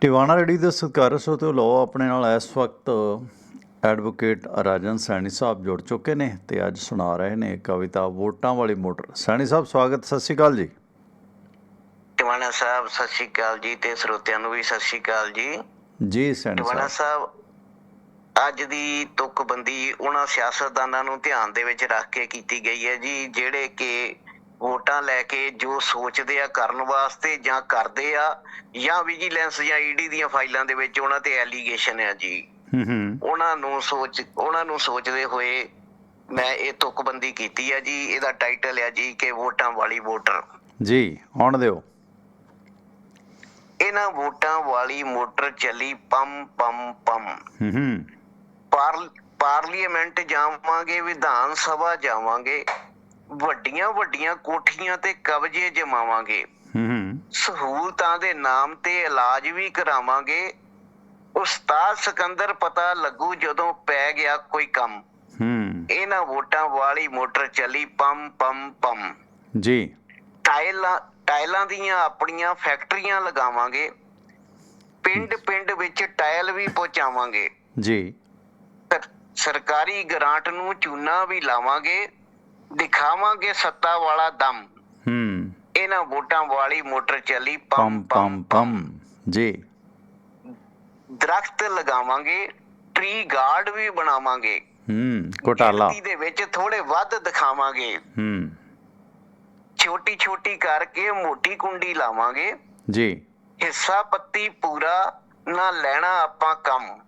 Tiwana ready ਦੇ ਸਤਿਕਾਰ ਸੋਤੇ ਲੋ ਆਪਣੇ ਨਾਲ ਇਸ ਵਕਤ ਐਡਵੋਕੇਟ ਰਾਜਨ ਸੈਣੀ ਸਾਹਿਬ ਜੁੜ ਚੁੱਕੇ ਨੇ ਤੇ ਅੱਜ ਸੁਣਾ ਰਹੇ ਨੇ ਕਵਿਤਾ ਵੋਟਾਂ ਵਾਲੀ ਮੋਟਰ। ਸੈਣੀ ਸਾਹਿਬ ਸਵਾਗਤ ਸਤਿ ਸ਼੍ਰੀ ਅਕਾਲ ਜੀ। ਟਿਵਾਣਾ ਸਾਹਿਬ ਸਤਿ ਸ਼੍ਰੀ ਅਕਾਲ ਜੀ ਤੇ ਸਰੋਤਿਆਂ ਨੂੰ ਵੀ ਸਤਿ ਸ਼੍ਰੀ ਅਕਾਲ ਜੀ। ਜੀ ਸੈਣੀ ਟਿਵਾਣਾ ਸਾਹਿਬ। ਸਾਹਿਬ ਅੱਜ ਦੀ ਤੁਕਬੰਦੀ ਉਹਨਾਂ ਸਿਆਸਤਦਾਨਾਂ ਨੂੰ ਧਿਆਨ ਦੇ ਵਿੱਚ ਰੱਖ ਕੇ ਕੀਤੀ ਗਈ ਹੈ ਜੀ ਜਿਹੜੇ ਕਿ ਵੋਟਾਂ ਲੈ ਕੇ ਜੋ ਸੋਚਦੇ ਆ ਕਰਨ ਵਾਸਤੇ ਜਾਂ ਕਰਦੇ ਆ ਜਾਂ ਵਿਜੀਲੈਂਸ ਜਾਂ ਈਡੀ ਦੀਆਂ ਫਾਈਲਾਂ ਦੇ ਵਿੱਚ ਉਹਨਾਂ ਤੇ ਐਲੀਗੇਸ਼ਨ ਹੈ ਜੀ। ਹੂੰ ਹੂੰ। ਉਹਨਾਂ ਨੂੰ ਸੋਚ ਉਹਨਾਂ ਨੂੰ ਸੋਚਦੇ ਹੋਏ ਮੈਂ ਇਹ ਤੁਕਬੰਦੀ ਕੀਤੀ ਹੈ ਜੀ ਇਹਦਾ ਟਾਈਟਲ ਹੈ ਜੀ ਕਿ ਵੋਟਾਂ ਵਾਲੀ ਵੋਟਰ। ਜੀ ਆਉਣ ਦਿਓ। ਇਹਨਾਂ ਵੋਟਾਂ ਵਾਲੀ ਮੋਟਰ ਚੱਲੀ ਪੰਮ ਪੰਮ ਪੰਮ। ਹੂੰ ਹੂੰ। ਪਾਰਲ- ਪਾਰਲੀਮੈਂਟ ਜਾਵਾਂਗੇ ਵਿਧਾਨ ਸਭਾ ਜਾਵਾਂਗੇ ਵੱਡੀਆਂ ਵੱਡੀਆਂ ਕੋਠੀਆਂ ਤੇ ਕਬਜ਼ੇ ਜਮਾਵਾਂਗੇ। ਹੂੰ ਸਹੂਲਤਾਂ ਦੇ ਨਾਮ ਤੇ ਇਲਾਜ ਵੀ ਕਰਾਵਾਂਗੇ। ਉਸਤਾਦ ਸਿਕੰਦਰ ਪਤਾ ਲੱਗੂ ਜਦੋਂ ਪੈ ਗਿਆ ਕੋਈ ਕੰਮ। ਹੂੰ। ਇਹਨਾਂ ਵੋਟਾਂ ਵਾਲੀ ਮੋਟਰ ਚੱਲੀ ਪੰਮ ਪੰਮ ਪੰਮ। ਜੀ। ਟਾਈਲਾਂ ਟਾਈਲਾਂ ਦੀਆਂ ਆਪਣੀਆਂ ਫੈਕਟਰੀਆਂ ਲਗਾਵਾਂਗੇ। ਪਿੰਡ ਪਿੰਡ ਵਿੱਚ ਟਾਇਲ ਵੀ ਪਹੁੰਚਾਵਾਂਗੇ। ਜੀ। ਸਰ- ਸਰਕਾਰੀ ਗ੍ਰਾਂਟ ਨੂੰ ਚੂਨਾ ਵੀ ਲਾਵਾਂਗੇ। ਦਿਖਾਵਾਂਗੇ ਸੱਤਾ ਵਾਲਾ ਦਮ। ਹੂੰ। ਇਹਨਾਂ ਵੋਟਾਂ ਵਾਲੀ ਮੋਟਰ ਚੱਲੀ ਪਮ ਪੰਮ ਪਮ। ਜੀ। ਦਰਖਤ ਲਗਾਵਾਂਗੇ ਟਰੀ ਗਾਰਡ ਵੀ ਬਣਾਵਾਂਗੇ। ਹੂੰ ਘੋਟਾਲਾ। ਦੇ ਵਿੱਚ ਥੋੜੇ ਵੱਧ ਦਿਖਾਵਾਂਗੇ। ਹੂੰ। ਛੋਟੀ ਛੋਟੀ ਕਰਕੇ ਮੋਟੀ ਕੁੰਡੀ ਲਾਵਾਂਗੇ। ਜੀ। ਹਿੱਸਾ ਪੱਤੀ ਪੂਰਾ ਨਾ ਲੈਣਾ ਆਪਾਂ ਕੰਮ।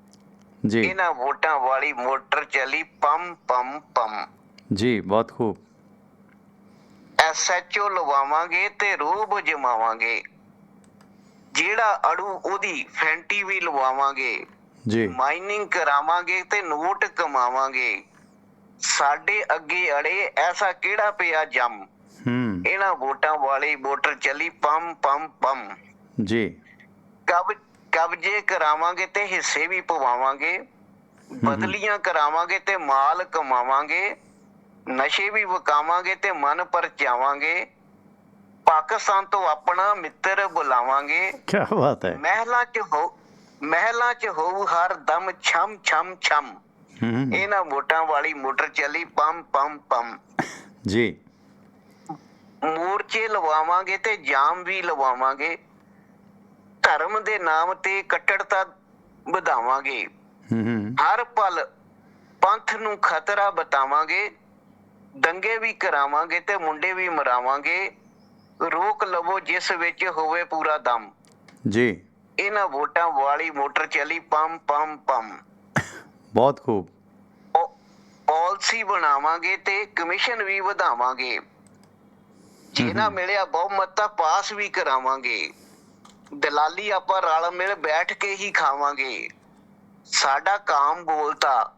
ਜੀ। ਇਹਨਾਂ ਵੋਟਾਂ ਵਾਲੀ ਮੋਟਰ ਚੱਲੀ ਪੰਮ ਪੰਮ ਪੰਮ। ਜੀ ਬਹੁਤ ਖੂਬ। ਐਸਐਚਓ ਲਵਾਵਾਂਗੇ ਤੇ ਰੋਬ ਜਮਾਵਾਂਗੇ। ਜਿਹੜਾ ਅੜੂ ਉਹਦੀ ਫੈਂਟੀ ਵੀ ਲਵਾਵਾਂਗੇ। ਜੀ। ਮਾਈਨਿੰਗ ਕਰਾਵਾਂਗੇ ਤੇ ਨੋਟ ਕਮਾਵਾਂਗੇ। ਸਾਡੇ ਅੱਗੇ ਅੜੇ ਐਸਾ ਕਿਹੜਾ ਪਿਆ ਜੰਮ? ਹੂੰ। ਇਹਨਾਂ ਵੋਟਾਂ ਵਾਲੀ ਮੋਟਰ ਚੱਲੀ ਪੰਮ ਪੰਮ ਪੰਮ। ਜੀ। ਕਬ ਕਬਜੇ ਕਰਾਵਾਂਗੇ ਤੇ ਹਿੱਸੇ ਵੀ ਪਵਾਵਾਂਗੇ। ਬਦਲੀਆਂ ਕਰਾਵਾਂਗੇ ਤੇ ਮਾਲ ਕਮਾਵਾਂਗੇ। ਨਸ਼ੇ ਵੀ ਵਕਾਵਾਂਗੇ ਤੇ ਮਨ ਪਰਚਾਵਾਂਗੇ ਪਾਕਿਸਤਾਨ ਤੋਂ ਆਪਣਾ ਮਿੱਤਰ ਬੁਲਾਵਾਂਗੇ। ਕੀ ਬਾਤ ਹੈ। ਮਹਿਲਾਂ 'ਚ ਹੋ ਮਹਿਲਾਂ 'ਚ ਹੋਊ ਹਰ ਦਮ ਛਮ ਛਮ ਛਮ। ਹੂੰ। ਇਹਨਾਂ ਵੋਟਾਂ ਵਾਲੀ ਮੋਟਰ ਚੱਲੀ ਪੰਮ ਪੰਮ ਪੰਮ। ਜੀ। ਮੋਰਚੇ ਲਵਾਵਾਂਗੇ ਤੇ ਜਾਮ ਵੀ ਲਵਾਵਾਂਗੇ। ਧਰਮ ਦੇ ਨਾਮ ਤੇ ਕੱਟੜਤਾ ਵਧਾਵਾਂਗੇ। ਹੂੰ ਹੂੰ। ਹਰ ਪਲ ਪੰਥ ਨੂੰ ਖਤਰਾ ਬਤਾਵਾਂਗੇ। ਦੰਗੇ ਵੀ ਕਰਾਵਾਂਗੇ ਤੇ ਮੁੰਡੇ ਵੀ ਮਰਾਵਾਂਗੇ। ਰੋਕ ਲਵੋ ਜਿਸ ਵਿੱਚ ਹੋਵੇ ਪੂਰਾ ਦਮ। ਜੀ। ਇਹਨਾਂ ਵੋਟਾਂ ਵਾਲੀ ਮੋਟਰ ਚੱਲੀ ਪੰਮ ਪੰਮ ਪੰਮ। ਬਹੁਤ ਖੂਬ। ਪਾਲਿਸੀ ਬਣਾਵਾਂਗੇ ਤੇ ਕਮਿਸ਼ਨ ਵੀ ਵਧਾਵਾਂਗੇ। ਜੇ ਨਾ ਮਿਲਿਆ ਬਹੁਮਤ ਤਾਂ ਪਾਸ ਵੀ ਕਰਾਵਾਂਗੇ। ਦਲਾਲੀ ਆਪਾਂ ਰਲ ਮਿਲ ਬੈਠ ਕੇ ਹੀ ਖਾਵਾਂਗੇ। ਸਾਡਾ ਕਾਮ ਬੋਲਤਾ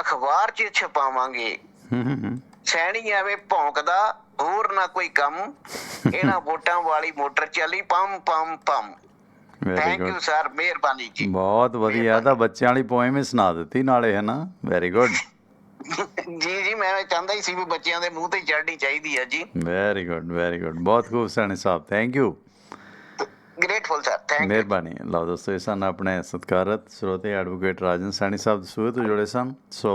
ਅਖਬਾਰ 'ਚ ਛਪਾਵਾਂਗੇ। ਹੂੰ ਹੂੰ ਸੈਣੀ ਐਵੇਂ ਭੌਂਕਦਾ ਹੋਰ ਨਾ ਕੋਈ ਕੰਮ। ਇਹਨਾਂ ਵੋਟਾਂ ਵਾਲੀ ਮੋਟਰ ਚੱਲੀ Pamm Pamm Pamm. Thank you sir ਮਿਹਰਬਾਨੀ ਜੀ। ਬਹੁਤ ਵਧੀਆ ਤਾਂ ਬੱਚਿਆਂ ਵਾਲੀ ਪੋਇਮ ਹੀ ਸੁਣਾ ਦਿੱਤੀ ਨਾਲੇ ਹੈ ਨਾ ਵੈਰੀ ਗੁੱਡ ਜੀ ਜੀ ਮੈਂ ਚਾਹੁੰਦਾ ਹੀ ਸੀ ਵੀ ਬੱਚਿਆਂ ਦੇ ਮੂੰਹ ਤੇ ਚੜ੍ਹਨੀ ਚਾਹੀਦੀ ਹੈ ਜੀ। ਵੈਰੀ ਗੁੱਡ ਵੈਰੀ ਗੁੱਡ ਬਹੁਤ ਖੂਬ Saini Sahib thank you grateful sir thank you ਮਿਹਰਬਾਨੀ। ਲਓ ਦੋਸਤੋ ਇਹ ਸਨ ਆਪਣੇ ਸਤਿਕਾਰਤ ਸਰੋਤੇ ਐਡਵੋਕੇਟ ਰਾਜਨ ਸੈਣੀ ਸਾਹਿਬ ਦਸੂਹੇ ਤੋਂ ਜੁੜੇ ਸਨ। ਸੋ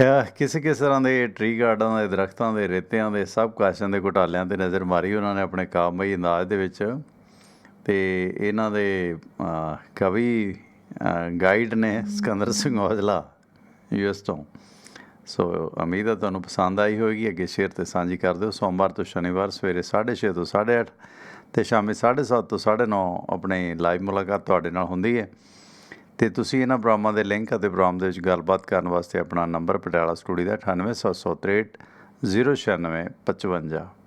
ਹੈ ਕਿਸੇ ਕਿਸੇ ਤਰ੍ਹਾਂ ਦੇ ਟਰੀ ਗਾਰਡਨ ਦੇ ਦਰਖਤਾਂ ਦੇ ਰੇਤਿਆਂ ਦੇ ਸਭ ਕਾਸ਼ਾਂ ਦੇ ਘੁਟਾਲਿਆਂ ਤੇ ਨਜ਼ਰ ਮਾਰੀ ਉਹਨਾਂ ਨੇ ਆਪਣੇ ਕਾਮਈ ਅੰਦਾਜ਼ ਦੇ ਵਿੱਚ। ਤੇ ਇਹਨਾਂ ਦੇ ਕਵੀ ਗਾਈਡ ਨੇ ਸਿਕੰਦਰ ਸਿੰਘ ਔਜਲਾ ਯੂਐਸ ਤੋਂ। ਸੋ ਉਮੀਦ ਹੈ ਤੁਹਾਨੂੰ ਪਸੰਦ ਆਈ ਹੋਵੇਗੀ ਅੱਗੇ ਸ਼ੇਅਰ ਤੇ ਸਾਂਝੀ ਕਰ ਦਿਓ। ਸੋਮਵਾਰ ਤੋਂ ਸ਼ਨੀਵਾਰ ਸਵੇਰੇ 6:30 ਤੋਂ 8:30 ਤੇ ਸ਼ਾਮੀ 7:30 ਤੋਂ 9:30 ਆਪਣੇ ਲਾਈਵ ਮੁਲਾਕਾਤ ਤੁਹਾਡੇ ਨਾਲ ਹੁੰਦੀ ਹੈ। ਤੇ ਤੁਸੀਂ ਇਹਨਾਂ ਪ੍ਰੋਗਰਾਮਾਂ ਦੇ ਲਿੰਕ ਅਤੇ ਪ੍ਰੋਗਰਾਮ ਦੇ ਵਿੱਚ ਗੱਲਬਾਤ ਕਰਨ ਵਾਸਤੇ ਆਪਣਾ ਨੰਬਰ ਪਟਿਆਲਾ ਸਟੂਡੀਓ ਦਾ 98763 09655